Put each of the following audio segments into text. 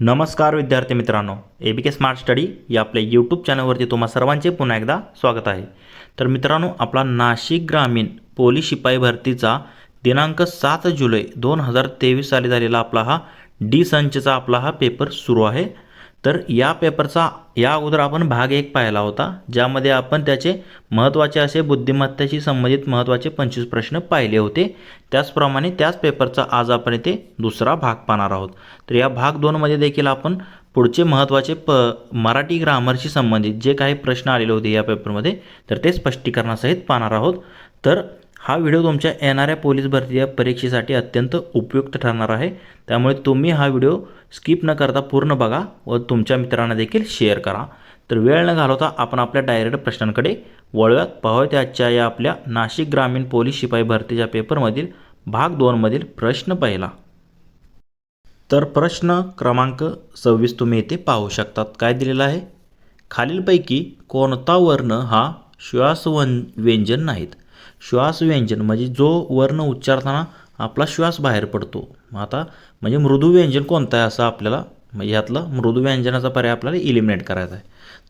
नमस्कार विद्यार्थी मित्रांनो. ए बी के स्मार्ट स्टडी या आपल्या यूट्यूब चॅनलवरती तुम्हा सर्वांचे पुन्हा एकदा स्वागत आहे. तर मित्रांनो आपला नाशिक ग्रामीण पोलीस शिपाई भरतीचा दिनांक सात जुलै दोन हजार तेवीस साली झालेला आपला हा डी संचचा आपला हा पेपर सुरू आहे. तर या पेपरचा या अगोदर आपण भाग एक पाहिला होता ज्यामध्ये आपण त्याचे महत्त्वाचे असे बुद्धिमत्तेशी संबंधित महत्त्वाचे पंचवीस प्रश्न पाहिले होते. त्याचप्रमाणे त्याच पेपरचा आज आपण इथे दुसरा भाग पाहणार आहोत. तर या भाग दोनमध्ये देखील आपण पुढचे महत्त्वाचे प मराठी ग्रामरशी संबंधित जे काही प्रश्न आलेले होते या पेपरमध्ये तर ते स्पष्टीकरणासहित पाहणार आहोत. तर हा व्हिडिओ तुमच्या येणाऱ्या पोलीस भरती या परीक्षेसाठी अत्यंत उपयुक्त ठरणार आहे. त्यामुळे तुम्ही हा व्हिडिओ स्किप न करता पूर्ण बघा व तुमच्या मित्रांना देखील शेअर करा. तर वेळ न घालवता आपण आपल्या डायरेक्ट प्रश्नांकडे वळूयात. पाहूयात आजच्या या आपल्या नाशिक ग्रामीण पोलीस शिपाई भरतीच्या पेपरमधील भाग दोनमधील प्रश्न पहिला. तर प्रश्न क्रमांक सव्वीस तुम्ही इथे पाहू शकतात. काय दिलेलं आहे? खालीलपैकी कोणता वर्ण हा श्वासवन व्यंजन नाहीत? श्वास व्यंजन म्हणजे जो वर्ण उच्चारताना आपला श्वास बाहेर पडतो. मग आता म्हणजे मृदू व्यंजन कोणतं आहे असं आपल्याला म्हणजे यातलं मृदू व्यंजनाचा पर्याय आपल्याला इलिमिनेट करायचा आहे.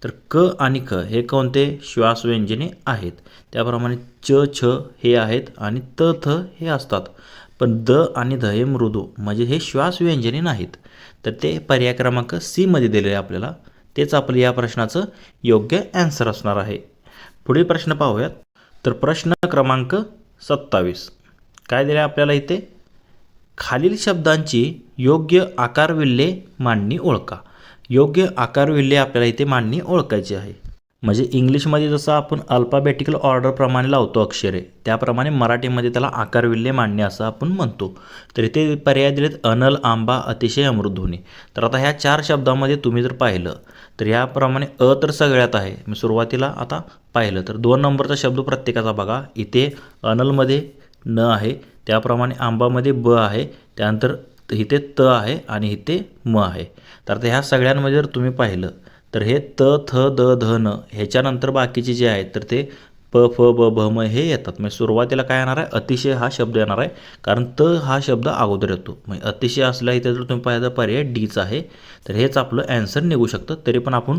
तर क आणि ख हे कोणते? श्वास व्यंजने आहेत. त्याप्रमाणे च छ हे आहेत आणि त थ हे असतात. पण द आणि ध हे मृदू म्हणजे हे श्वास व्यंजने नाहीत. तर ते पर्याय क्रमांक सीमध्ये दिलेले आपल्याला. तेच आपलं या प्रश्नाचं योग्य ॲन्सर असणार आहे. पुढील प्रश्न पाहूयात. तर प्रश्न क्रमांक सत्तावीस. काय दिलं आहे आपल्याला इथे? खालील शब्दांची योग्य आकारविल्हे मांडणी ओळखा. योग्य आकारविल्हे आपल्याला इथे मांडणी ओळखायची आहे. म्हणजे इंग्लिशमध्ये जसं आपण अल्फाबेटिकल ऑर्डरप्रमाणे लावतो अक्षरे त्याप्रमाणे मराठीमध्ये त्याला आकारविल्हे मांडणे असं आपण म्हणतो. तर इथे पर्याय दिलेत अनल आंबा अतिशय अमृतध्वनी तर आता ह्या चार शब्दामध्ये तुम्ही जर पाहिलं तर याप्रमाणे अ तर सगळ्यात आहे. मी सुरुवातीला आता पाहिलं तर दोन नंबरचा शब्द प्रत्येकाचा बघा. इथे अनलमध्ये न आहे त्याप्रमाणे आंबामध्ये ब आहे त्यानंतर इथे त आहे आणि इथे म आहे. तर आता ह्या सगळ्यांमध्ये जर तुम्ही पाहिलं तर हे त थ द ध न ह्याच्यानंतर बाकीचे जे आहेत तर ते प फ ब भ म हे येतात. म्हणजे सुरुवातीला काय येणार आहे? अतिशय हा शब्द येणार आहे. कारण त हा शब्द अगोदर येतो. म्हणजे अतिशय असला इथे जर तुम्ही पाहिजे पर्याय डीच आहे. तर हेच आपलं ॲन्सर निघू शकतं. तरी पण आपण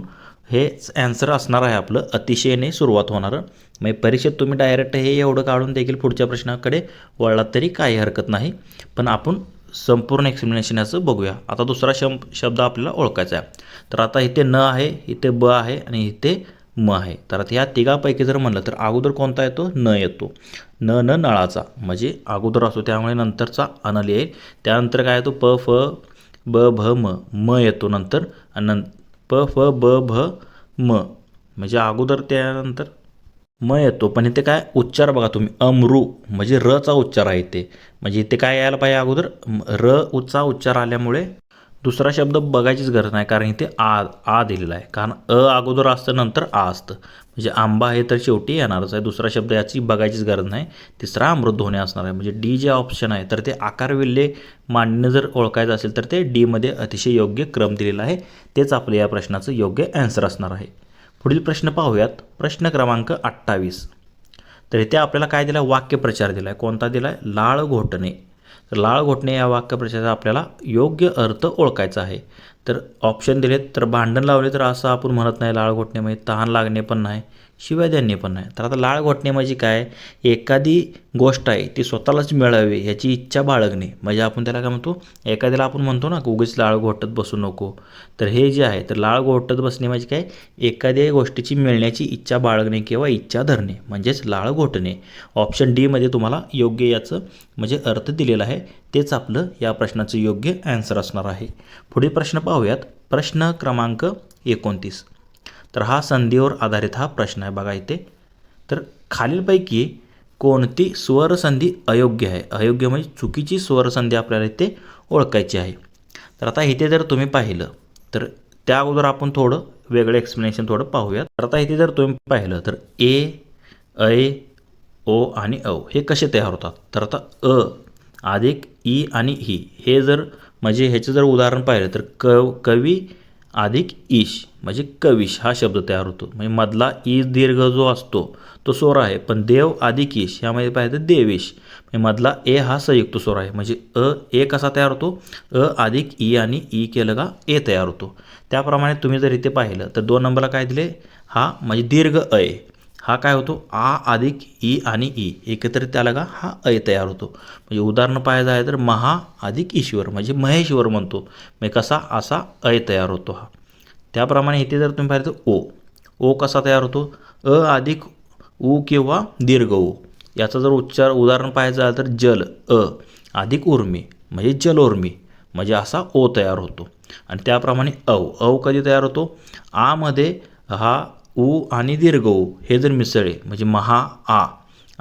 हेच ॲन्सर असणार आहे आपलं. अतिशयने सुरुवात होणारं. म्हणजे परीक्षेत तुम्ही डायरेक्ट हे एवढं काढून देखील पुढच्या प्रश्नाकडे वळलात तरी काही हरकत नाही. पण आपण संपूर्ण एक्सप्लेनेशन याचं बघूया. आता दुसरा शं शब्द आपल्याला ओळखायचा आहे. तर आता इथे न आहे इथे ब आहे आणि इथे म आहे. तर आता ह्या तिघापैकी जर म्हणलं तर अगोदर कोणता येतो? न येतो. न न नळाचा. म्हणजे अगोदर असतो त्यामुळे नंतरचा अनल येईल त्यानंतर काय येतो? प फ ब भ म. म येतो नंतर. आणि नं प फ ब भ म. म्हणजे अगोदर त्यानंतर म येतो. पण इथे काय उच्चार बघा तुम्ही. अमरू म्हणजे रचा उच्चार आहे इथे. म्हणजे इथे काय यायला पाहिजे अगोदर? र उचा उच्चार आल्यामुळे दुसरा शब्द बघायचीच गरज नाही कारण इथे आ आ दिलेला आहे. कारण अ अगोदर असतं नंतर आ असतं. म्हणजे आंबा हे तर शेवटी येणारच आहे. दुसरा शब्द याची बघायचीच गरज नाही. तिसरा अमृत ध्वनी असणार आहे. म्हणजे डी जे ऑप्शन आहे. तर ते आकारविल्हे मांडणं जर ओळखायचं असेल तर ते डीमध्ये अतिशय योग्य क्रम दिलेला आहे. तेच आपलं या प्रश्नाचं योग्य ॲन्सर असणार आहे. पुढील प्रश्न पाहूयात. प्रश्न क्रमांक अठ्ठावीस. तर इथे आपल्याला काय दिला वाक्यप्रचार दिला आहे कोणता दिला आहे लाळ घोटणे. तर लाळ घोटणे या वाक्यप्रचाराचा आपल्याला योग्य अर्थ ओळखायचा आहे. तर ऑप्शन दिलेत तर भांडण लावले तर असं आपण म्हणत नाही लाळ घोटणे म्हणजे तहान लागणे पण नाही. शिवाय त्यांनी पण नाही. तर आता लाळ घोटणे म्हणजे काय? एखादी गोष्ट आहे ती स्वतःलाच मिळावी ह्याची इच्छा बाळगणे. म्हणजे आपण त्याला काय म्हणतो? एखाद्याला आपण म्हणतो ना की उगीच लाळ घोटत बसू नको. तर हे जे आहे तर लाळ घोटत बसणे म्हणजे काय? एखाद्या गोष्टीची मिळण्याची इच्छा बाळगणे किंवा इच्छा धरणे म्हणजेच लाळ घोटणे. ऑप्शन डीमध्ये तुम्हाला योग्य याचं म्हणजे अर्थ दिलेला आहे. तेच आपलं या प्रश्नाचं योग्य ॲन्सर असणार आहे. पुढील प्रश्न पाहूयात. प्रश्न क्रमांक एकोणतीस. तर हा संधीवर आधारित हा प्रश्न आहे बघा इथे. तर खालीलपैकी कोणती स्वरसंधी अयोग्य आहे? अयोग्य म्हणजे चुकीची स्वरसंधी आपल्याला इथे ओळखायची आहे. तर आता इथे जर तुम्ही पाहिलं तर त्या अगोदर आपण थोडं वेगळं एक्सप्लेनेशन थोडं पाहूयात. तर आता इथे जर तुम्ही पाहिलं तर ए ऐ ओ आणि औ हे कसे तयार होतात? तर आता अ अधिक ई आणि ही. हे जर म्हणजे ह्याचं जर उदाहरण पाहिलं तर क कवी अधिक ईश म्हणजे कविश हा शब्द तयार होतो. म्हणजे मधला ई दीर्घ जो असतो तो स्वर आहे. पण देव अधिक ईश यामध्ये पाहिजे देवेश. म्हणजे मधला ए हा संयुक्त स्वर आहे. म्हणजे अ ए कसा तयार होतो? अ अधिक ई आणि ई केलं का ए तयार होतो. त्याप्रमाणे तुम्ही जर इथे पाहिलं तर दोन नंबरला काय दिले? हा म्हणजे दीर्घ अय हा काय होतो? आ अधिक ई आणि ई. एकत्रित त्याला का? हा अय तयार होतो. म्हणजे उदाहरण पाहायचं आहे तर महा अधिक ईश्वर म्हणजे महेश्वर म्हणतो. म्हणजे कसा? असा अय तयार होतो हा. त्याप्रमाणे इथे जर तुम्ही पाहिलं तर ओ. ओ कसा तयार होतो? अ अधिक उ किंवा दीर्घ उ. याचा जर उच्चार उदाहरण पाहायचं झालं तर जल अ. अधिक उर्मी म्हणजे जलोर्मी म्हणजे असा ओ तयार होतो. आणि त्याप्रमाणे अव अव कधी तयार होतो? आमध्ये हा उ आणि दीर्घ उ हे जर मिसळले म्हणजे महा आ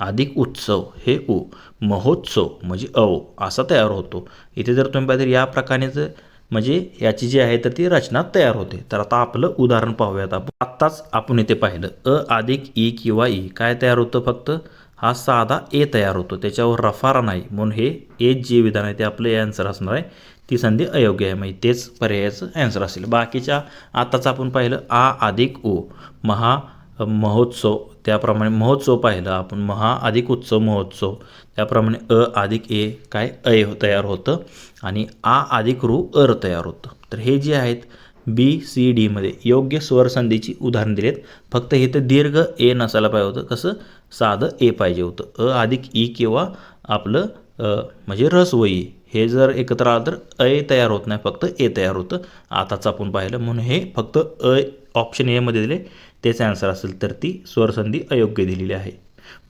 अधिक उत्सव हे उ महोत्सव म्हणजे अव असा तयार होतो. इथे जर तुम्ही पाहिजे या प्रकारेचं म्हणजे याची जी आहे तर ती रचना तयार होते. तर आता आपलं उदाहरण पाहूयात आपण. आत्ताच आपण इथे पाहिलं अ अधिक ई किंवा ई काय तयार होतं फक्त? हा साधा ए तयार होतो. त्याच्यावर रफारा नाही. म्हणून हे ए जे विधान आहे ते आपलं ए आन्सर असणार आहे. ती संधी अयोग्य आहे. म्हणजे तेच पर्यायाचं ॲन्सर असेल. बाकीच्या आताचं आपण पाहिलं आ अधिक ओ महा महोत्सव. त्याप्रमाणे महोत्सव पाहिलं आपण महा अधिक उत्सव महोत्सव. त्याप्रमाणे अ अधिक ए काय अय तयार होतं आणि आ अधिक रू अर तयार होतं. तर हे जे आहेत बी सी डीमध्ये योग्य स्वरसंधीची उदाहरण दिलेत. फक्त इथं दीर्घ ए नसायला पाहिजे होतं. कसं? साधं ए पाहिजे होतं. अ अधिक ई किंवा आपलं अ, म्हणजे रसवई हे जर एकत्र आलं तर अय तयार होत नाही फक्त ए तयार होतं. आताच आपण पाहिलं म्हणून हे फक्त अ ऑप्शन एमध्ये दिले. तेच आन्सर असेल तर ती स्वरसंधी अयोग्य दिलेली आहे.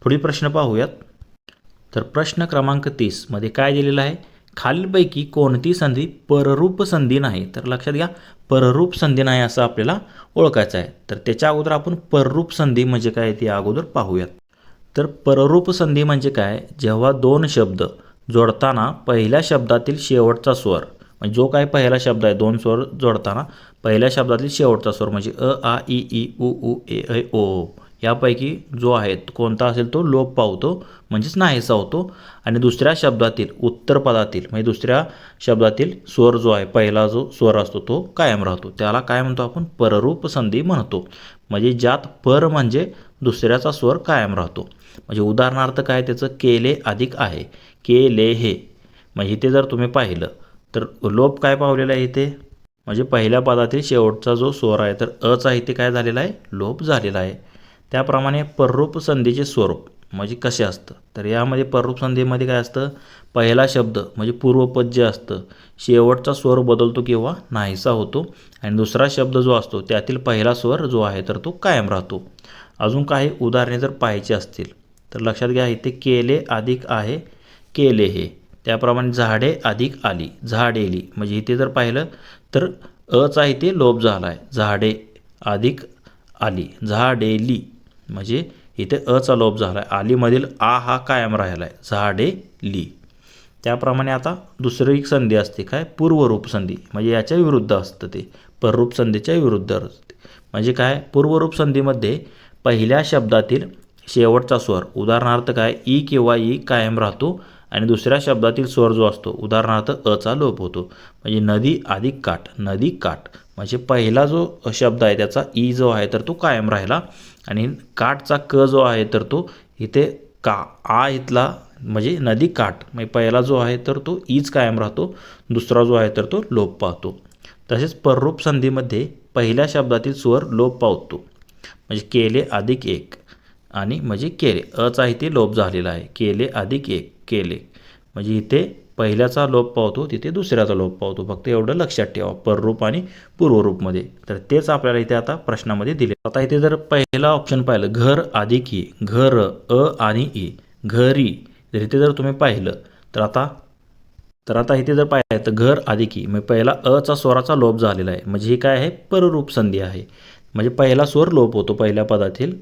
पुढील प्रश्न पाहूयात. तर प्रश्न क्रमांक तीसमध्ये काय दिलेलं आहे? खालीलपैकी कोणती संधी पररूप संधी नाही? तर लक्षात घ्या पररूप संधी नाही असं आपल्याला ओळखायचं आहे. तर त्याच्या अगोदर आपण पररूप संधी म्हणजे काय ते अगोदर पाहूयात. तर पररूप संधी म्हणजे काय? जेव्हा दोन शब्द जोडताना पहिल्या शब्दातील शेवटचा स्वर म्हणजे जो काय पहिला शब्द आहे दोन स्वर जोडताना पहिल्या शब्दातील शेवटचा स्वर म्हणजे अ आ इ ई उ उ ए ऐ ओ ओ. यापैकी जो आहे कोणता असेल तो लोप पावतो म्हणजेच नाहीसा होतो आणि दुसऱ्या शब्दातील उत्तर पदातील म्हणजे दुसऱ्या शब्दातील स्वर जो आहे पहिला जो स्वर असतो तो कायम राहतो. त्याला काय म्हणतो आपण? पररूप संधी म्हणतो. म्हणजे ज्यात पर म्हणजे दुसऱ्याचा स्वर कायम राहतो. म्हणजे उदाहरणार्थ काय त्याचं केले अधिक आहे. केले हे. म्हणजे इथे जर तुम्ही पाहिलं तर लोप काय पावलेला आहे इथे? म्हणजे पहिल्या पदातील शेवटचा जो स्वर आहे तर अचा इथे काय झालेला आहे? लोप झालेला आहे. त्याप्रमाणे पररूप संधीचे स्वरूप म्हणजे कसे असतं? तर यामध्ये पररूप संधीमध्ये काय असतं? पहिला शब्द म्हणजे पूर्वपद जे असतं शेवटचा स्वर बदलतो किंवा नाहीसा होतो. आणि दुसरा शब्द जो असतो त्यातील पहिला स्वर जो आहे तर तो कायम राहतो. अजून काही उदाहरणे जर पाहायची असतील तर लक्षात घ्या इथे केले अधिक आहे केले हे. त्याप्रमाणे झाडे अधिक आली. झाडेली म्हणजे इथे जर पाहिलं तर अचा इथे लोप झाला आहे. झाडे अधिक आली. झाडेली म्हणजे इथे अचा लोप झाला आहे. आलीमधील आ हा कायम राहिला आहे. झाडे ली त्याप्रमाणे आता दुसरी एक संधी असते. काय? पूर्वरूप संधी. म्हणजे याच्या विरुद्ध असतं ते. पररूप संधीच्या विरुद्ध असते. म्हणजे काय? पूर्वरूप संधीमध्ये पहिल्या शब्दातील शेवटचा स्वर. उदाहरणार्थ काय? ई किंवा ई कायम राहतो आणि दुसऱ्या शब्दातील स्वर जो असतो उदाहरणार्थ अचा लोप होतो. म्हणजे नदी अधिक काठ. नदी काठ. म्हणजे पहिला जो शब्द आहे त्याचा ई जो आहे तर तो कायम राहिला. आणि काठचा क जो आहे तर तो इथे का आ इथला म्हणजे नदी काठ. म्हणजे पहिला जो आहे तर तो ईच कायम राहतो. दुसरा जो आहे तर तो लोप पावतो तसेच पररूप संधीमध्ये पहिल्या शब्दातील स्वर लोप पावतो. म्हणजे केले अधिक एक. आणि म्हणजे केले. अचा इथे लोप झालेला आहे. केले अधिक एक. केले. म्हणजे इथे पहिल्याचा लोप पावतो तिथे दुसऱ्याचा लोप पावतो फक्त एवढं लक्षात ठेवा. पररूप आणि पूर्वरूपमध्ये तर तेच आपल्याला इथे आता प्रश्नामध्ये दिले. आता इथे जर पहिला ऑप्शन पाहिलं घर अधिक ई. घर अ आणि ई. घरी. जर इथे जर तुम्ही पाहिलं तर आता तर आता इथे जर पाहिलं तर घर अधिक ई. म्हणजे पहिला अचा स्वराचा लोप झालेला आहे. म्हणजे ही काय आहे? पररूप संधी आहे. म्हणजे पहिला स्वर लोप होतो पहिल्या पदातील.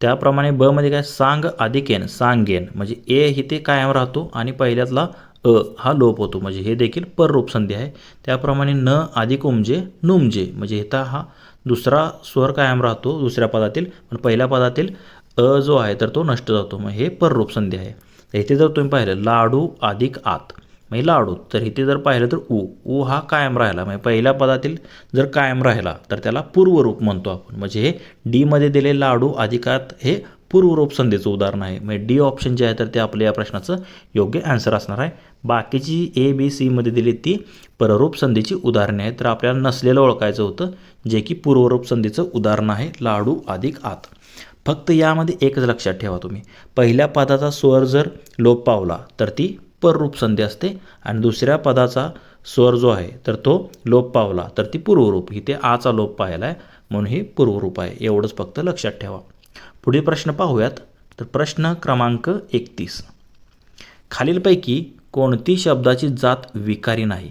त्याप्रमाणे ब मध्ये काय? सांग अधिकेन सांगेन. म्हणजे ए इथे कायम राहतो आणि पहिल्यातला अ हा लोप होतो. म्हणजे हे देखील पररूप संधी आहे. त्याप्रमाणे न अधिक उमजे नुमजे. म्हणजे इथं हा दुसरा स्वर कायम राहतो दुसऱ्या पदातील. पण पहिल्या पदातील अ जो आहे तर तो नष्ट जातो. मग हे पररूप संधी आहे. इथे जर तुम्ही पाहिलं लाडू अधिक आत. म्हणजे लाडू तर इथे जर पाहिलं तर ऊ ऊ हा कायम राहिला. म्हणजे पहिल्या पदातील जर कायम राहिला तर त्याला पूर्वरूप म्हणतो आपण. म्हणजे हे डीमध्ये दिले लाडू अधिकात हे पूर्वरूप संधीचं उदाहरण आहे. म्हणजे डी ऑप्शन जे आहे तर ते आपल्या या प्रश्नाचं योग्य आन्सर असणार आहे. बाकीची ए बी सीमध्ये दिली ती पररूप संधीची उदाहरणे आहेत. तर आपल्याला नसलेलं ओळखायचं होतं जे की पूर्वरूप संधीचं उदाहरण आहे लाडू अधिक आत. फक्त यामध्ये एकच लक्षात ठेवा तुम्ही. पहिल्या पदाचा स्वर जर लोप पावला तर ती पररूप संधी असते. आणि दुसऱ्या पदाचा स्वर जो आहे तर तो लोप पावला तर ती पूर्वरूप. इथे आचा लोप पाहिला आहे म्हणून हे पूर्वरूप आहे. एवढंच फक्त लक्षात ठेवा. पुढील प्रश्न पाहूयात. तर प्रश्न क्रमांक एकतीस. खालीलपैकी कोणती शब्दाची जात विकारी नाही?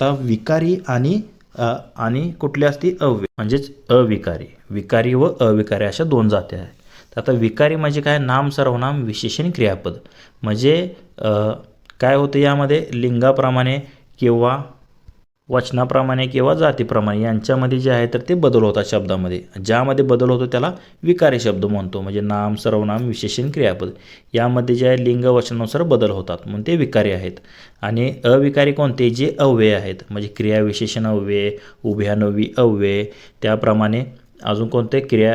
तर विकारी आणि आणि कुठली असती? अवि म्हणजेच अविकारी. विकारी व अविकारी अशा दोन जाती आहेत. तर आता विकारी म्हणजे काय? नाम सर्वनाम विशेषण क्रियापद. म्हणजे काय होतं यामध्ये? लिंगाप्रमाणे किंवा वचनाप्रमाणे किंवा जातीप्रमाणे यांच्यामध्ये जे आहे तर ते बदल होतात शब्दामध्ये. ज्यामध्ये बदल होतो त्याला विकारी शब्द म्हणतो. म्हणजे नाम सर्वनाम विशेषण क्रियापद. यामध्ये जे आहे लिंग वचनानुसार बदल होतात म्हणून ते विकारी आहेत. आणि अविकारी कोणते? जे अव्यय आहेत. म्हणजे क्रियाविशेषण अव्यय उभयानवी अव्यय. त्याप्रमाणे अजून कोणते? क्रिया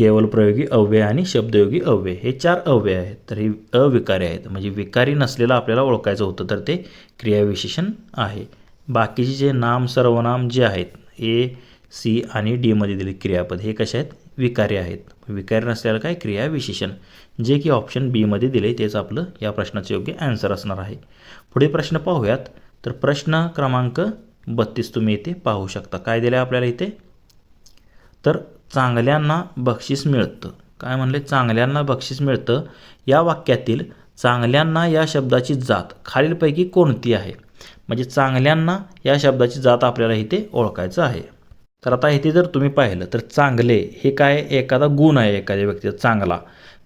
केवल प्रयोगी अव्यय आणि शब्दयोगी अव्यय. हे चार अव्यय आहेत. तर हे अविकारी आहेत. म्हणजे विकारी नसलेलं आपल्याला ओळखायचं होतं तर ते क्रियाविशेषण आहे. बाकीचे जे नाम सर्वनाम जे आहेत ए सी आणि डीमध्ये दिले क्रियापद हे कसे आहेत? विकारी आहेत. विकारी नसलेलं काय? क्रियाविशेषण. जे की ऑप्शन बीमध्ये दिले तेच आपलं या प्रश्नाचं योग्य ॲन्सर असणार आहे. पुढे प्रश्न पाहूयात. तर प्रश्न क्रमांक बत्तीस तुम्ही इथे पाहू शकता. काय दिलं आहे आपल्याला इथे? तर चांगल्यांना बक्षीस मिळतं. काय म्हणले? चांगल्यांना बक्षीस मिळतं. या वाक्यातील चांगल्यांना या शब्दाची जात खालीलपैकी कोणती आहे? म्हणजे चांगल्यांना या शब्दाची जात आपल्याला इथे ओळखायचं आहे. तर आता इथे जर तुम्ही पाहिलं तर चांगले हे काय? एखादा गुण आहे एखाद्या व्यक्तीचा चांगला.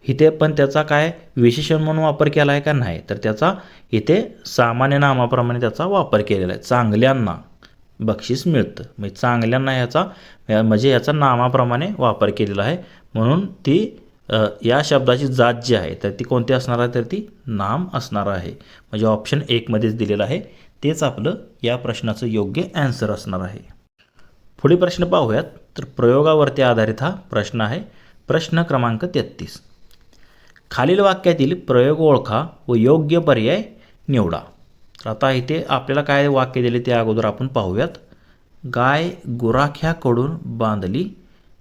इथे पण त्याचा काय विशेषण म्हणून वापर केला आहे का? नाही. तर त्याचा इथे सामान्य नामाप्रमाणे त्याचा वापर केलेला आहे. चांगल्यांना. बक्षीस मिळतं. म्हणजे चांगल्यांना ह्याचा म्हणजे याचा नामाप्रमाणे वापर केलेला आहे. म्हणून ती या शब्दाची जात जी आहे तर ती कोणती असणार आहे? तर ती नाम असणार आहे. म्हणजे ऑप्शन एकमध्येच दिलेलं आहे. तेच आपलं या प्रश्नाचं योग्य ॲन्सर असणार आहे. पुढील प्रश्न पाहूयात. तर प्रयोगावरती आधारित हा प्रश्न आहे. प्रश्न क्रमांक तेहत्तीस खालील वाक्यातील प्रयोग ओळखा व योग्य पर्याय निवडा. तर आता इथे आपल्याला काय वाक्य दिले ते अगोदर आपण पाहूयात. गाय गुराख्याकडून बांधली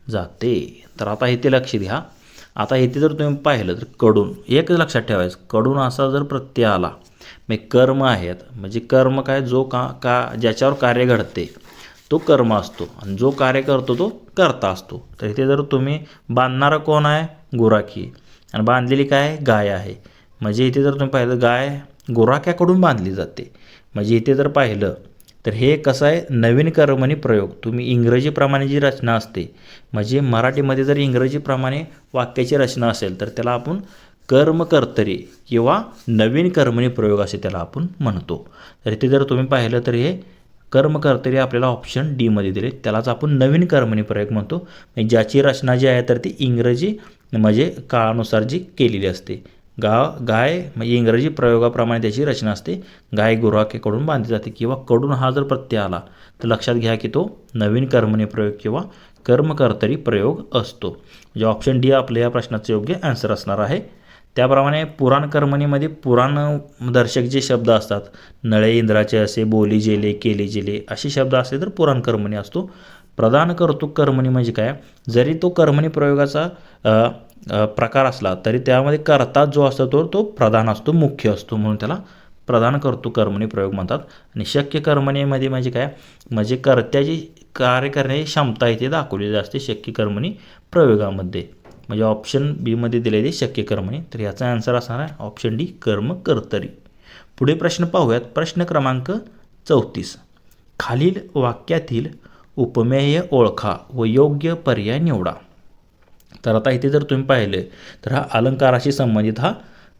जाते. तर आता इथे लक्ष द्या. आता इथे जर तुम्ही पाहिलं तर कडून एकच लक्षात ठेवायचं कडून असा जर प्रत्यय आला म्हणजे कर्म आहेत म्हणजे कर्म काय जो का का ज्याच्यावर कार्य घडते तो कर्म असतो. आणि जो कार्य करतो तो करता असतो. तर इथे जर तुम्ही बांधणारा कोण आहे? गुराखी. आणि बांधलेली काय? गाय आहे. म्हणजे इथे जर तुम्ही पाहिलं गाय गोराख्याकडून बांधली जाते. म्हणजे इथे जर पाहिलं तर हे कसं आहे? नवीन कर्मणी प्रयोग. तुम्ही इंग्रजीप्रमाणे जी रचना असते म्हणजे मराठीमध्ये जर इंग्रजीप्रमाणे वाक्याची रचना असेल तर त्याला आपण कर्मकर्तरी किंवा नवीन कर्मणी प्रयोग असे त्याला आपण म्हणतो. तर इथे जर तुम्ही पाहिलं तर हे कर्मकर्तरी आपल्याला ऑप्शन डीमध्ये दिले. त्यालाच आपण नवीन कर्मणी प्रयोग म्हणतो. म्हणजे ज्याची रचना जी आहे तर ती इंग्रजी म्हणजे काळानुसार जी केलेली असते. गा गाय म्हणजे इंग्रजी प्रयोगाप्रमाणे त्याची रचना असते. गाय गुराखेकडून बांधली जाते किंवा कडून हा जर प्रत्यय आला तर लक्षात घ्या की तो नवीन कर्मणी प्रयोग किंवा कर्मकर्तरी प्रयोग असतो. म्हणजे ऑप्शन डी आपल्या या प्रश्नाचं योग्य आन्सर असणार आहे. त्याप्रमाणे पुराण कर्मणीमध्ये पुराण दर्शक जे शब्द असतात नळे इंद्राचे असे बोली जेले केले जेले असे शब्द असले तर पुराण कर्मणी असतो. प्रदान करतो कर्मणी म्हणजे काय? जरी तो कर्मणी प्रयोगाचा प्रकार असला तरी त्यामध्ये कर्ता जो असतो तो तो प्रधान असतो मुख्य असतो म्हणून त्याला प्रदान करतो कर्मणी प्रयोग म्हणतात. आणि शक्य कर्मणीमध्ये म्हणजे काय? म्हणजे कर्त्याची कार्य करण्याची क्षमता इथे दाखवलेली असते शक्य कर्मणी प्रयोगामध्ये. म्हणजे ऑप्शन बीमध्ये दिलेली शक्य कर्मणी. तर याचा आन्सर असणार आहे ऑप्शन डी कर्म कर्तरी. पुढे प्रश्न पाहूयात. प्रश्न क्रमांक चौतीस. खालील वाक्यातील उपमेय ओळखा व योग्य पर्याय निवडा. तर आता इथे जर तुम्ही पाहिले तर हा अलंकाराशी संबंधित हा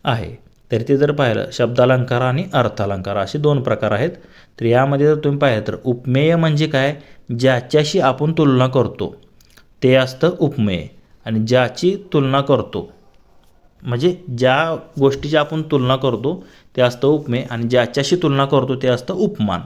आहे. तर इथे जर पाहिलं शब्दालंकार आणि अर्थालंकार असे दोन प्रकार आहेत. तर यामध्ये जर तुम्ही पाहिलं तर उपमेय म्हणजे काय? ज्याच्याशी आपण तुलना करतो ते असतं उपमेय. आणि ज्याची तुलना करतो म्हणजे ज्या गोष्टीची आपण तुलना करतो ते असतं उपमेय. आणि ज्याच्याशी तुलना करतो ते असतं उपमान.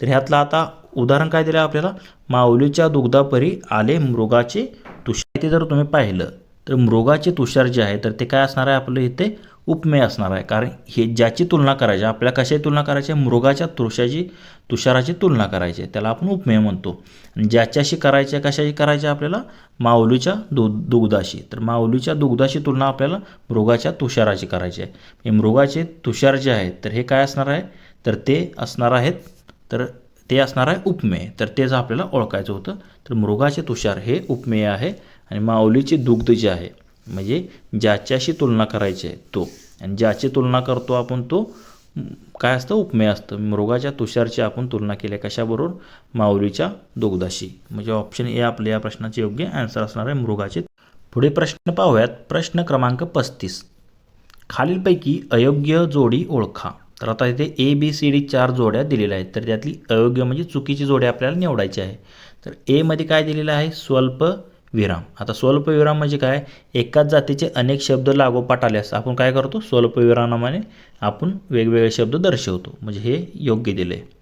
तर ह्यातलं आता उदाहरण काय दिलं आपल्याला? माऊलीच्या दुग्धापरी आले मृगाचे तुषार. इथे जर तुम्ही पाहिलं तर मृगाचे तुषार जे आहे तर ते काय असणार आहे? आपलं इथे उपमेय असणार आहे. कारण हे ज्याची तुलना करायची आपल्याला कशाची तुलना करायची? आहे मृगाच्या तुषाची तुषाराची तुलना करायची. आहे त्याला आपण उपमेय म्हणतो. आणि ज्याच्याशी करायची आहे कशाशी करायची आपल्याला? माऊलीच्या दु दुग्धाशी. तर माऊलीच्या दुग्धाशी तुलना आपल्याला मृगाच्या तुषाराची करायची आहे. हे मृगाचे तुषार जे आहेत तर हे काय असणार आहे? तर ते असणार आहेत तर ते असणार आहे उपमेय. तर तेच आपल्याला ओळखायचं होतं. तर मृगाचे तुषार हे उपमेय आहे आणि माऊलीचे दुग्ध जे आहे म्हणजे ज्याच्याशी तुलना करायची आहे तो. आणि ज्याची तुलना करतो आपण तो काय असतं? उपमेय असतं. मृगाच्या तुषारची आपण तुलना केली आहे कशाबरोबर माऊलीच्या दुग्धाशी. म्हणजे ऑप्शन ए आपल्या या प्रश्नाचे योग्य ॲन्सर असणार आहे मृगाचे. पुढे प्रश्न पाहूयात. प्रश्न क्रमांक पस्तीस. खालीलपैकी अयोग्य जोडी ओळखा. तर आता इथे ए बी सी डी चार जोड्या दिलेल्या आहेत. तर त्यातली अयोग्य म्हणजे चुकीची जोड्या आपल्याला निवडायची आहे. तर एमध्ये काय दिलेलं आहे? स्वल्प विराम. आता स्वल्पविराम म्हणजे काय? एकाच जातीचे अनेक शब्द लागोपाठ आल्यास आपण काय करतो? स्वल्पविरामाने आपण वेगवेगळे शब्द दर्शवतो. म्हणजे हे योग्य दिले आहे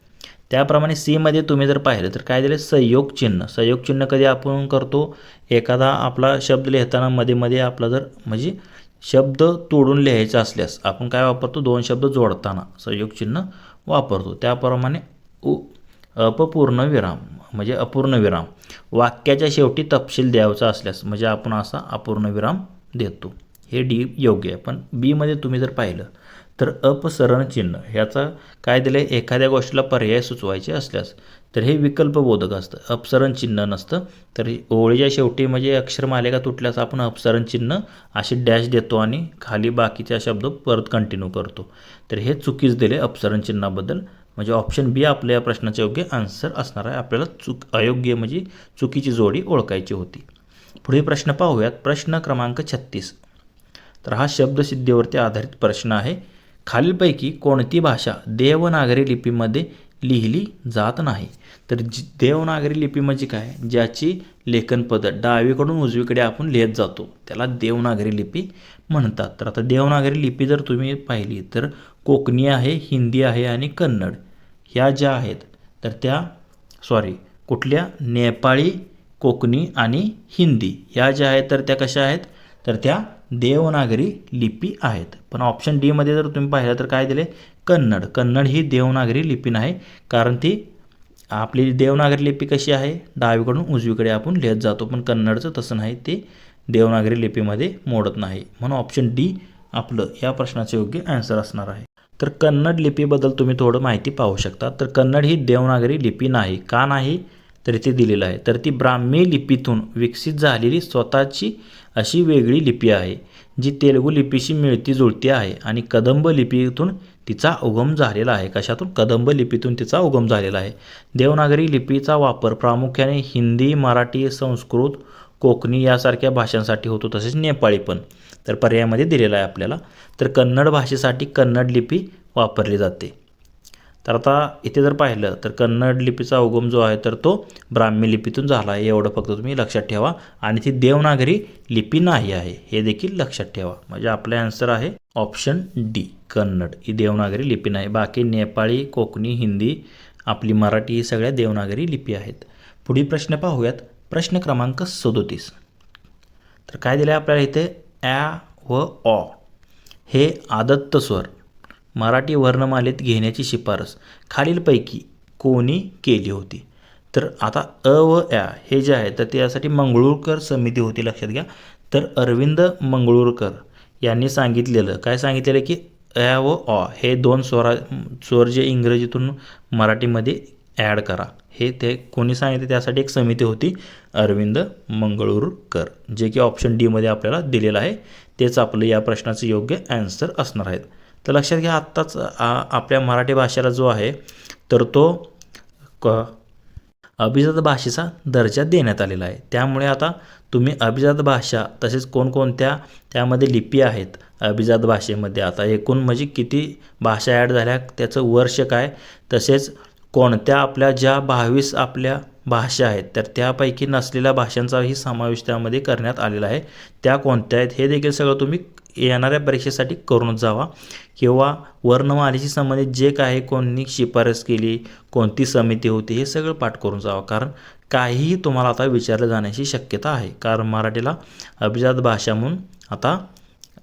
त्याप्रमाणे सीमध्ये तुम्ही जर पाहिलं तर काय दिले संयोग चिन्ह. संयोग चिन्ह कधी आपण करतो? एखादा आपला शब्द लिहिताना मध्ये मध्ये आपला जर म्हणजे शब्द तोडून लिहायचा असल्यास आपण काय वापरतो? दोन शब्द जोडताना संयोग चिन्ह वापरतो. त्याप्रमाणे उ अपपूर्ण विराम म्हणजे अपूर्ण विराम. वाक्याच्या शेवटी तपशील द्यायचा असल्यास म्हणजे आपण असा अपूर्ण विराम देतो. हे डी योग्य आहे. पण बीमध्ये तुम्ही जर पाहिलं तर अपसरण चिन्ह ह्याचा काय दिलं आहे एखाद्या गोष्टीला पर्याय सुचवायचे असल्यास तर हे विकल्पबोधक असतं. अपसरण चिन्ह नसतं. तर ओळीच्या शेवटी म्हणजे अक्षरमालिका तुटल्यास आपण अपसरण चिन्ह अशी डॅश देतो आणि खाली बाकीचा शब्द परत कंटिन्यू करतो. तर हे चुकीच दिले अपसरण चिन्हाबद्दल. म्हणजे ऑप्शन बी आपल्या या प्रश्नाचे योग्य आन्सर असणार आहे. आपल्याला चुक अयोग्य म्हणजे चुकीची जोडी ओळखायची होती. पुढे प्रश्न पाहूयात. प्रश्न क्रमांक छत्तीस. तर हा शब्दसिद्धीवरती आधारित प्रश्न आहे. खालीलपैकी कोणती भाषा देवनागरी लिपीमध्ये लिहिली जात नाही. तर जी देवनागरी लिपी म्हणजे काय? ज्याची लेखन पद्धत डावीकडून उजवीकडे आपण लिहित जातो त्याला देवनागरी लिपी म्हणतात. तर आता देवनागरी लिपी जर तुम्ही पाहिली तर कोकणी आहे हिंदी आहे आणि कन्नड ह्या ज्या आहेत तर त्या सॉरी कुठल्या? नेपाळी कोकणी आणि हिंदी ह्या ज्या आहेत तर त्या कशा आहेत? तर त्या देवनागरी लिपी आहेत. पण ऑप्शन डीमध्ये जर तुम्ही पाहिलं तर काय दिले? कन्नड. कन्नड ही देवनागरी लिपी आहे कारण ती आपली देवनागरी लिपी कशी आहे? डावीकडून उजवीकडे आपण लिहित जातो पण कन्नडचं तसं नाही ते देवनागरी लिपीमध्ये मोडत नाही. म्हणून ऑप्शन डी आपलं या प्रश्नाचे योग्य आन्सर असणार आहे. तर कन्नड लिपीबद्दल तुम्ही थोडं माहिती पाहू शकता. तर कन्नड ही देवनागरी लिपी नाही का नाही? तर इथे दिलेलं आहे. तर ती ब्राह्मी लिपीतून विकसित झालेली स्वतःची अशी वेगळी लिपी आहे जी तेलुगू लिपीशी मिळती जुळती आहे आणि कदंब लिपीतून तिचा उगम झालेला आहे. कशातून? कदंब लिपीतून तिचा उगम झालेला आहे. देवनागरी लिपीचा वापर प्रामुख्याने हिंदी मराठी संस्कृत कोकणी यासारख्या भाषांसाठी होतो तसेच नेपाळी पण. तर पर्यायामध्ये दिलेला आहे आपल्याला. तर कन्नड भाषेसाठी कन्नड लिपी वापरली जाते. तर आता इथे जर पाहिलं तर कन्नड लिपीचा उगम जो आहे तर तो ब्राह्मी लिपीतून झाला आहे. एवढं फक्त तुम्ही लक्षात ठेवा. आणि ती देवनागरी लिपी नाही आहे हे देखील लक्षात ठेवा. म्हणजे आपला आन्सर आहे ऑप्शन डी कन्नड. ही देवनागरी लिपी नाही. बाकी नेपाळी कोकणी हिंदी आपली मराठी ही सगळ्या देवनागरी लिपी आहेत. पुढील प्रश्न पाहूयात. प्रश्न क्रमांक सदोतीस. तर काय दिलं आहे आपल्याला इथे? ॲ व ऑ हे आदत्त स्वर. मराठी वर्णमालेत घेण्याची शिफारस. खालीलपैकी कोणी केली होती? तर आता अ व या हे जे आहे तर त्यासाठी मंगळूरकर समिती होती लक्षात घ्या. तर अरविंद मंगळूरकर यांनी सांगितलेलं काय सांगितलेलं की ॲ व ऑ हे दोन स्वरा स्वर जे इंग्रजीतून मराठीमध्ये ॲड करा. हे ते कोणी सांगितले? त्यासाठी एक समिती होती अरविंद मंगळूरकर जे की ऑप्शन डीमध्ये आपल्याला दिलेलं आहे. तेच आपलं या प्रश्नाचं योग्य ॲन्सर असणार आहेत. तर लक्षात घ्या आत्ताच आ- आपल्या मराठी भाषेला जो आहे तर तो क अभिजात भाषेचा दर्जा देण्यात आलेला आहे. त्यामुळे आता तुम्ही अभिजात भाषा तसेच कोणकोणत्या त्यामध्ये लिपी आहेत अभिजात भाषेमध्ये आता एकूण म्हणजे किती भाषा ॲड झाल्या त्याचं वर्ष काय तसेच कोणत्या आपल्या ज्या बावीस आपल्या भाषा आहेत तर त्यापैकी नसलेल्या भाषांचाही समावेश त्यामध्ये करण्यात आलेला आहे. त्या कोणत्या आहेत हे देखील सगळं तुम्ही येणाऱ्या परीक्षेसाठी करूनच जावा. किंवा वर्णमालेशी संबंधित जे काही कोणी शिफारस केली कोणती समिती होती हे सगळं पाठ करून जावा. कारण काहीही तुम्हाला आता विचारलं जाण्याची शक्यता आहे. कारण मराठीला अभिजात भाषा म्हणून आता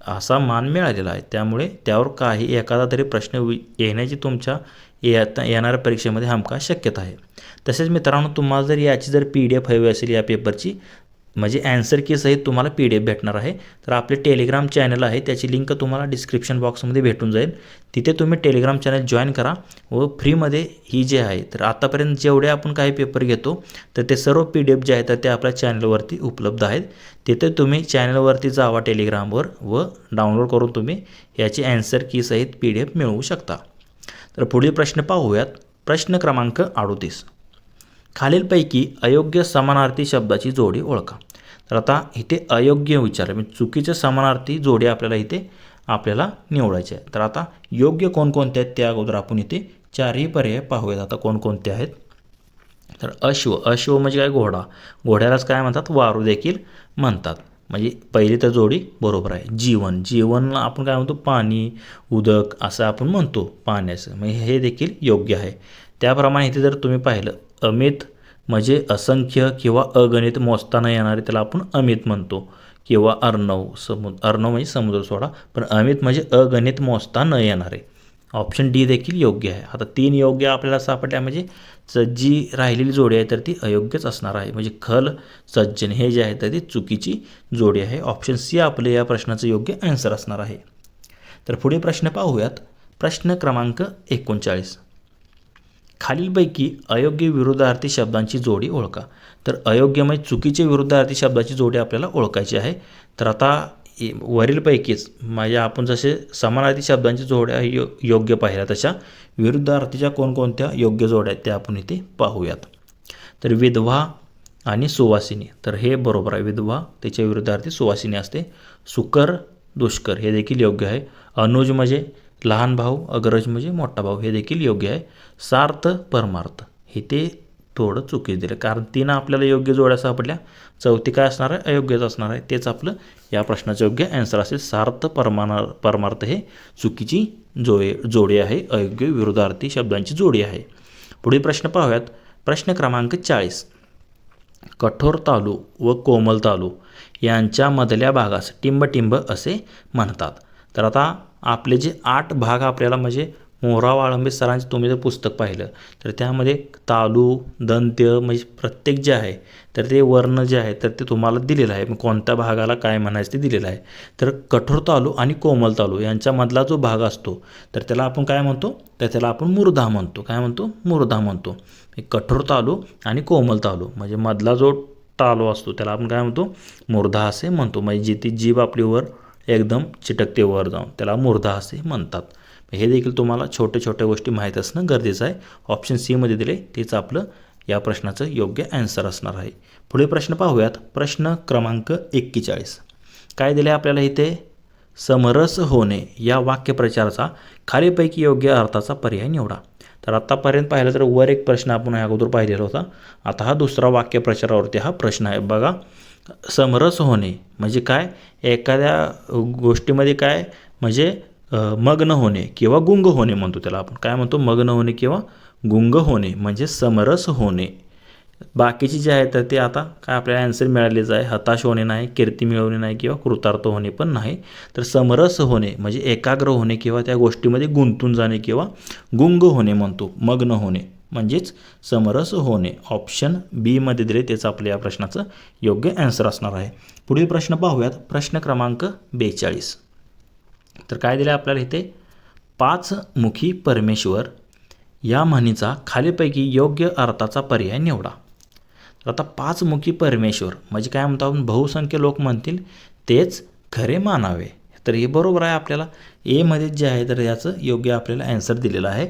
असा मान मिळालेला आहे. त्यामुळे त्यावर काही एखादा तरी प्रश्न वि येण्याची तुमच्या येता येणाऱ्या परीक्षेमध्ये हमखास शक्यता आहे. तसेच मित्रांनो तुम्हाला जर याची जर पी डी एफ हवी असेल या पेपरची म्हणजे ॲन्सर की सहित तुम्हाला पी डी एफ भेटणार आहे. तर आपले टेलिग्राम चॅनल आहे त्याची लिंक तुम्हाला डिस्क्रिप्शन बॉक्समध्ये भेटून जाईल. तिथे तुम्ही टेलिग्राम चॅनल जॉईन करा व फ्रीमध्ये ही जे आहे तर आतापर्यंत जेवढे आपण काही पेपर घेतो तर ते सर्व पी डी एफ जे आहेत तर ते आपल्या चॅनलवरती उपलब्ध आहेत. तिथे तुम्ही चॅनलवरती जावा टेलिग्रामवर व डाउनलोड करून तुम्ही याची ॲन्सर की सहित पी डी एफ मिळवू शकता. तर पुढील प्रश्न पाहूयात. प्रश्न क्रमांक अडोतीस. खालीलपैकी अयोग्य समानार्थी शब्दाची जोडी ओळखा. तर आता इथे अयोग्य विचार म्हणजे चुकीच्या समानार्थी जोडी आपल्याला इथे आपल्याला निवडायचे आहे तर आता योग्य कोणकोणते आहेत त्या अगोदर आपण इथे चारही पर्याय पाहूयात. आता कोणकोणते आहेत? तर अश्व अश्व म्हणजे काय? घोडा. घोड्यालाच काय म्हणतात? वारू देखील म्हणतात. म्हणजे पहिली तर जोडी बरोबर आहे. जीवन. जीवन आपण काय म्हणतो? पाणी उदक असं आपण म्हणतो. पाण्याचं. म्हणजे हे देखील योग्य आहे. त्याप्रमाणे इथे जर तुम्ही पाहिलं अमित म्हणजे असंख्य किंवा अगणित मोजताना येणारे त्याला आपण अमित म्हणतो. किंवा अर्णव समुद अर्णव म्हणजे समुद्र सोडा पण अमित म्हणजे अगणित मोजता न येणारे. ऑप्शन डी देखील योग्य आहे. आता तीन योग्य आपल्याला सापडल्या म्हणजे च जी राहिलेली जोडी आहे तर ती अयोग्यच असणार आहे. म्हणजे खल सज्जन हे जे आहे तर ती चुकीची जोडी आहे. ऑप्शन सी आपले या प्रश्नाचं योग्य आन्सर असणार आहे. तर पुढे प्रश्न पाहूयात. प्रश्न क्रमांक एकोणचाळीस. खालीलपैकी अयोग्य विरुद्धार्थी शब्दांची जोडी ओळखा. तर अयोग्य म्हणजे चुकीचे विरुद्धार्थी शब्दाची जोडी आपल्याला ओळखायची आहे. तर आता वरीलपैकीच म्हणजे आपण जसे समानार्थी शब्दांची जोड्या यो योग्य पाहिल्या तशा विरुद्धार्थीच्या कोणकोणत्या योग्य जोड्या आहेत त्या आपण इथे पाहूयात. तर विधवा आणि सुवासिनी. तर हे बरोबर आहे. विधवा त्याच्या विरुद्धार्थी सुवासिनी असते. सुकर दुष्कर हे देखील योग्य आहे. अनुज म्हणजे लहान भाऊ अग्रज म्हणजे मोठा भाऊ हे देखील योग्य आहे. सार्थ परमार्थ. हे ते थोडं चुकीचं दिलं. कारण तीन आपल्याला योग्य जोड्या सापडल्या. चौथी काय असणार आहे? अयोग्यच असणार आहे. तेच आपलं या प्रश्नाचं योग्य ॲन्सर असेल. सार्थ परमाना परमार्थ हे चुकीची जोडे जोडी आहे. अयोग्य विरुद्धार्थी शब्दांची जोडी आहे. पुढील प्रश्न पाहूयात. प्रश्न क्रमांक चाळीस. कठोर तालू व कोमल तालू यांच्यामधल्या भागास टिंबटिंब असे म्हणतात. तर आता आपले जे आठ भाग आपल्याला म्हणजे मोहरा वाळंबे सरांचे तुम्ही जर पुस्तक पाहिलं तर त्यामध्ये तालू दंत्य म्हणजे प्रत्येक जे आहे तर ते वर्ण जे आहे तर ते तुम्हाला दिलेलं आहे. मग कोणत्या भागाला काय म्हणायचं ते दिलेलं आहे. तर कठोर तालू आणि कोमल तालू यांच्यामधला जो भाग असतो तर त्याला आपण काय म्हणतो? तर त्याला आपण मुर्धा म्हणतो. काय म्हणतो? मुर्धा म्हणतो. कठोर तालू आणि कोमल तालू म्हणजे मधला जो तालू असतो त्याला आपण काय म्हणतो? मुर्धा असे म्हणतो. म्हणजे जिथे जीभ आपली वर एकदम चिटकते वर जाऊन. त्याला मुर्धा असे म्हणतात. हे देखील तुम्हाला छोट्या छोट्या गोष्टी माहीत असणं गरजेचं आहे. ऑप्शन सीमध्ये दिले तेच आपलं या प्रश्नाचं योग्य ॲन्सर असणार आहे. पुढे प्रश्न पाहूयात. प्रश्न क्रमांक एक्केचाळीस. काय दिले आपल्याला इथे? समरस होणे. या वाक्यप्रचाराचा खालीपैकी योग्य अर्थाचा पर्याय निवडा. तर आत्तापर्यंत पाहिलं तर वर एक प्रश्न आपण अगोदर पाहिलेला होता. आता हा दुसरा वाक्यप्रचारावरती हा प्रश्न आहे. बघा. समरस होणे. म्हणजे काय? एखाद्या गोष्टीमध्ये काय? म्हणजे मग्न होणे किंवा गुंग होणे म्हणतो त्याला आपण. काय म्हणतो? मग्न होणे किंवा गुंग होणे. म्हणजे समरस होणे. बाकीची जे आहे तर ते आता काय आपल्याला ॲन्सर मिळालेच आहे. हताश होणे नाही कीर्ती मिळवणे नाही किंवा कृतार्थ होणे पण नाही. तर समरस होणे म्हणजे एकाग्र होणे किंवा त्या गोष्टीमध्ये गुंतून जाणे किंवा गुंग होणे म्हणतो. मग्न होणे. म्हणजेच समरस होणे. ऑप्शन बीमध्ये दिले त्याचं आपल्या या प्रश्नाचं योग्य ॲन्सर असणार आहे. पुढील प्रश्न पाहूयात. प्रश्न क्रमांक बेचाळीस. तर काय दिलं आपल्याला इथे? पाचमुखी परमेश्वर या म्हणीचा खालीपैकी योग्य अर्थाचा पर्याय निवडा. तर आता पाचमुखी परमेश्वर म्हणजे काय म्हणतो आपण? बहुसंख्य लोक म्हणतील तेच खरे मानावे. तर हे बरोबर आहे आपल्याला. एमध्ये जे आहे तर याचं योग्य आपल्याला ॲन्सर दिलेलं आहे.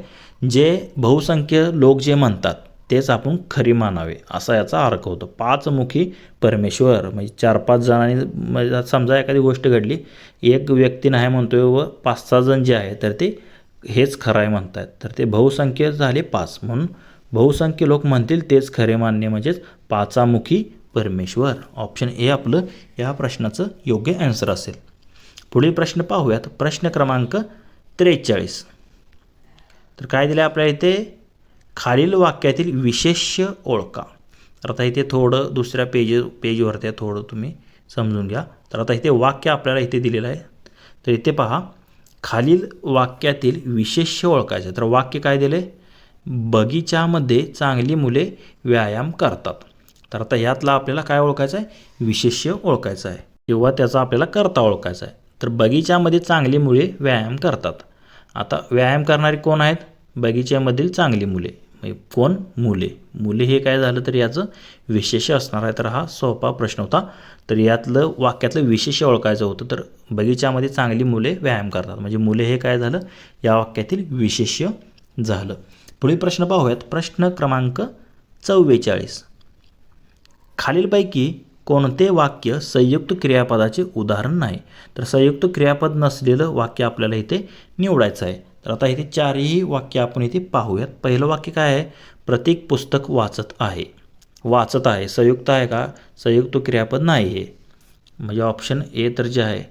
जे बहुसंख्य लोक जे म्हणतात तेच आपण खरी मानावे असा याचा अर्थ होतो. पाचमुखी परमेश्वर म्हणजे चार पाच जणांनी म्हणजे समजा एखादी गोष्ट घडली एक व्यक्ती नाही म्हणतोय व पाच सहा जण जे आहे तर ते हेच खरं आहे म्हणतात तर ते बहुसंख्य झाले पाच. म्हणून बहुसंख्य लोक म्हणतील तेच खरे मान्य म्हणजेच पाचामुखी परमेश्वर. ऑप्शन ए आपलं या प्रश्नाचं योग्य ॲन्सर असेल. पुढील प्रश्न पाहूयात. प्रश्न क्रमांक त्रेचाळीस. तर काय दिलं आपल्या इथे? खालील वाक्यातील विशेष्य ओळखा. तर आता इथे थोडं दुसऱ्या पेज पेजवरती थोडं तुम्ही समजून घ्या. तर आता इथे वाक्य आपल्याला इथे दिलेलं आहे. तर इथे पहा खालील वाक्यातील विशेष्य ओळखायचं. तर वाक्य काय दिले बगीच्यामध्ये चांगली मुले व्यायाम करतात. तर आता ह्यातला आपल्याला काय ओळखायचं आहे? विशेष्य ओळखायचं आहे. किंवा त्याचा आपल्याला करता ओळखायचा आहे. तर बगीच्यामध्ये चांगली मुले व्यायाम करतात. आता व्यायाम करणारी कोण आहेत? बगीच्यामधील चांगली मुले. म्हणजे कोण? मुले. मुले हे काय झालं तर याचं विशेष असणार आहे. तर हा सोपा प्रश्न होता. तर यातलं वाक्यातलं विशेष ओळखायचं होतं तर बगीच्यामध्ये चांगली मुले व्यायाम करतात. म्हणजे मुले हे काय झालं? या वाक्यातील विशेष झालं. पुढील प्रश्न पाहूयात. प्रश्न क्रमांक चव्वेचाळीस. खालीलपैकी कोणते वाक्य संयुक्त क्रियापदाचे उदाहरण नाही? तर संयुक्त क्रियापद नसलेलं वाक्य आपल्याला इथे निवडायचं आहे. तर आता इथे चारही वाक्य आपण इथे पाहूयात. पहिलं वाक्य काय आहे? प्रत्येक पुस्तक वाचत आहे. वाचत आहे. संयुक्त आहे का? संयुक्त क्रियापद नाही हे म्हणजे ऑप्शन ए तर जे आहे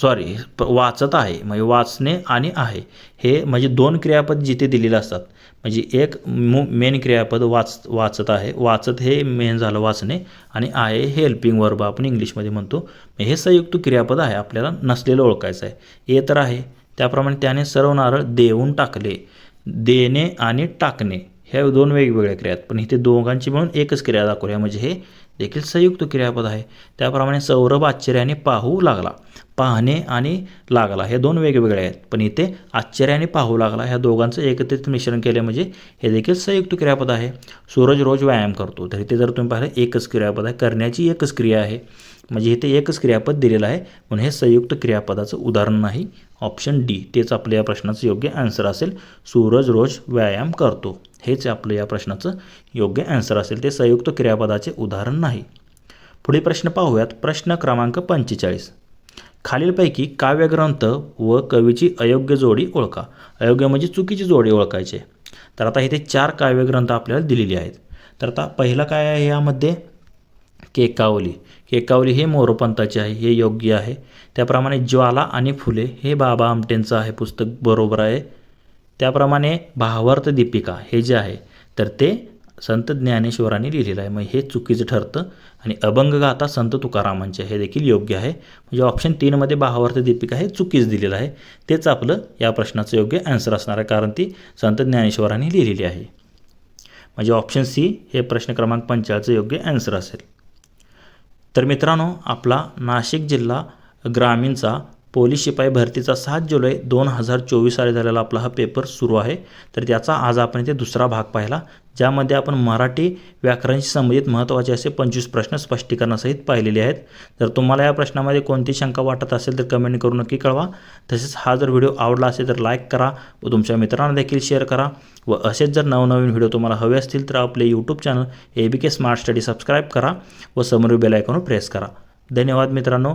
सॉरी वाचत आहे. म्हणजे वाचणे आणि आहे. हे म्हणजे दोन क्रियापद जिथे दिलेले असतात. म्हणजे एक मु मेन क्रियापद वाच वाचत आहे. वाचत हे मेन झालं वाचणे आणि आहे हे हेल्पिंग वर्ब आपण इंग्लिशमध्ये म्हणतो. हे संयुक्त क्रियापद आहे. आपल्याला नसलेलं ओळखायचं आहे. ए तर आहे. त्याप्रमाणे त्याने सर्व नारळ देऊन टाकले. देणे आणि टाकणे ह्या दोन वेगवेगळ्या क्रिया आहेत. पण इथे दोघांची मिळून एकच क्रिया दाखवूया म्हणजे हे देखील संयुक्त क्रियापद आहे. त्याप्रमाणे सौरभ आश्चर्याने पाहू लागला. पाहणे आणि लागला. हे दोन वेगवेगळे आहेत. पण इथे आश्चर्याने पाहू लागला. ह्या दोघांचं एकत्रित मिश्रण केले म्हणजे हे देखील संयुक्त क्रियापद आहे. सूरज रोज व्यायाम करतो. तर इथे जर तुम्ही पाहिलं एकच क्रियापद आहे. करण्याची एकच क्रिया आहे. म्हणजे इथे एकच क्रियापद दिलेलं आहे. म्हणून हे संयुक्त क्रियापदाचं उदाहरण नाही. Option D. तेच आपल्या या प्रश्नाचं योग्य आन्सर असेल. सूरज रोज व्यायाम करतो. हेच आपलं या प्रश्नाचं योग्य आन्सर असेल. ते संयुक्त क्रियापदाचे उदाहरण नाही. पुढे प्रश्न पाहूयात. प्रश्न क्रमांक पंचेचाळीस. खालीलपैकी काव्यग्रंथ व कवीची अयोग्य जोडी ओळखा. अयोग्य म्हणजे चुकीची जोडी ओळखायची. तर आता इथे चार काव्यग्रंथ आपल्याला दिलेली आहेत. तर आता पहिलं काय आहे यामध्ये? केकावली. केकावली हे मोरोपंताचे आहे हे योग्य आहे. त्याप्रमाणे ज्वाला आणि फुले हे बाबा आमटेंचं आहे पुस्तक बरोबर आहे. त्याप्रमाणे भावार्थ दीपिका हे जे आहे तर ते संत ज्ञानेश्वरांनी लिहिलेलं आहे. मग हे चुकीचं ठरतं आणि अभंग गाता संत तुकारामांचे हे देखील योग्य आहे. म्हणजे ऑप्शन तीनमध्ये भावार्थ दीपिका हे चुकीच दिलेलं आहे. तेच आपलं या प्रश्नाचं योग्य ॲन्सर असणार आहे. कारण ती संत ज्ञानेश्वरांनी लिहिलेली आहे. म्हणजे ऑप्शन सी हे प्रश्न क्रमांक पंचाळचं योग्य ॲन्सर असेल. तर मित्रांनो आपला नाशिक जिल्हा ग्रामीणचा पोलीस शिपाई भरतीचा सात जुलै दोन हजार चोवीस साली झालेला आपला हा पेपर सुरू आहे. तर त्याचा आज आपण इथे दुसरा भाग पाहिला ज्यामध्ये आपण मराठी व्याकरणशी संबंधित महत्त्वाचे असे पंचवीस प्रश्न स्पष्टीकरणासहित पाहिलेले आहेत. जर तुम्हाला या प्रश्नामध्ये कोणती शंका वाटत असेल तर कमेंट करून नक्की कळवा. तसेच हा जर व्हिडिओ आवडला असेल तर लाईक करा व तुमच्या मित्रांना देखील शेअर करा. व असेच जर नवनवीन व्हिडिओ तुम्हाला हवे असतील तर आपले YouTube channel A B K smart study subscribe करा व समोर बेल आयकॉनवर प्रेस करा. धन्यवाद मित्रांनो.